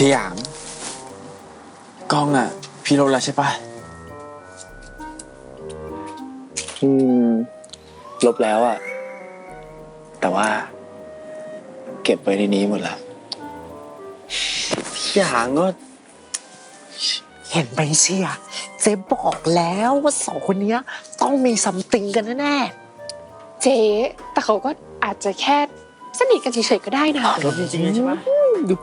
พี่หยางกล้องอะ พี่ลบแล้วใช่ปะอืม ลบแล้วอะแต่ว่า เก็บไว้ในนี้หมดละพี่หยางก็ เห็นไหมเชียเจ๊บอกแล้วว่าสองคนเนี้ย ต้องมีซัมติงกันแน่เจ๊แต่เขาก็อาจจะแค่สนิทกันเฉยๆก็ได้นะลบจริงๆเลยใช่ปะๆดู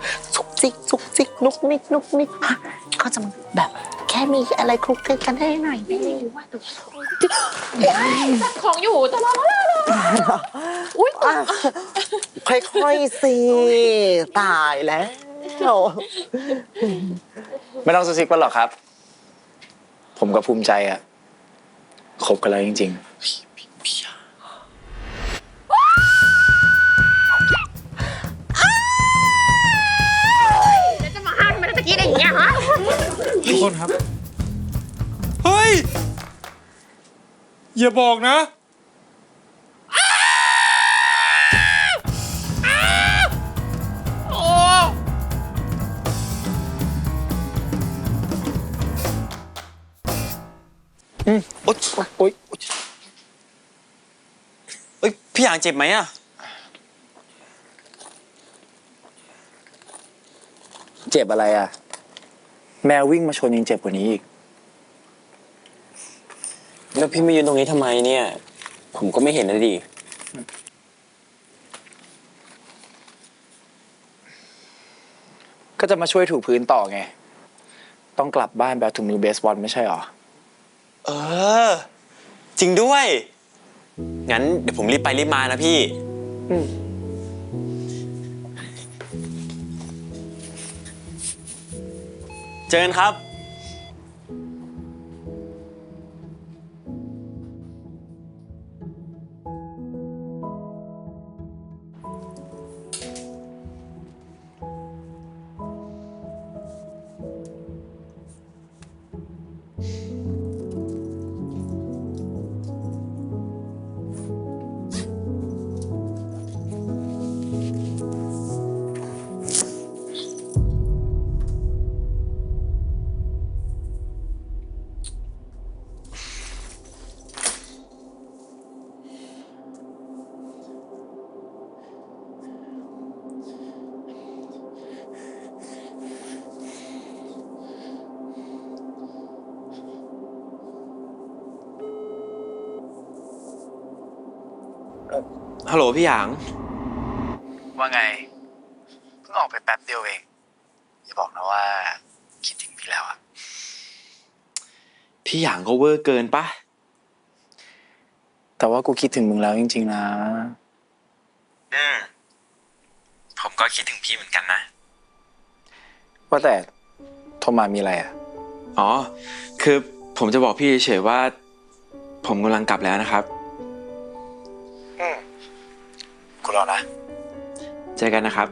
ซิกซุกจิกนุกนิกนุกนิกก็จะแบบแค่มีอะไรคลุกคลิกกันให้หน่อยไม่รู้ว่าดูของอยู่ตลอดอุ้ยอะค่อยๆสิตายแล้ว ไม่ต้องซุกซิกกันหรอกครับ ผมก็ภูมิใจอะคบกันแล้วจริงแตะกี้ได้อย่างเงี้ยฮะทุกคนครับ เฮ้ย อย่าบอกนะอืมโอ๊ยโอ๊ยโอ๊ยเอ้ยพี่หยางเจ็บไหมอะๆเจ็บอะไรอะ แมววิ่งมาชนยังเจ็บกว่านี้อีก แล้วพี่มายืนตรงนี้ทำไมเนี่ย ผมก็ไม่เห็นนะดิ ก็จะมาช่วยถูพื้นต่อไง ต้องกลับบ้านแบบถุงมือเบสบอลไม่ใช่หรอ เออ จริงด้วย งั้นเดี๋ยวผมรีบไปรีบมานะพี่ อืม เจอกันครับ ฮัลโหลพี่หยาง ว่าไง เพิ่งออกไปแป๊บเดียวเอง อย่าบอกนะว่า คิดถึงพี่แล้วอะพี่หยางก็เวอร์เกินปะ แต่ว่ากูคิดถึงมึงแล้วจริง ๆ นะ อืม ผมก็คิดถึงพี่เหมือนกันนะ ว่าแต่โทรมามีอะไรอะอ๋อ คือผมจะบอกพี่เฉยๆว่า ผมกำลังกลับแล้วนะครับ กูรอนะ เจอกันนะครับ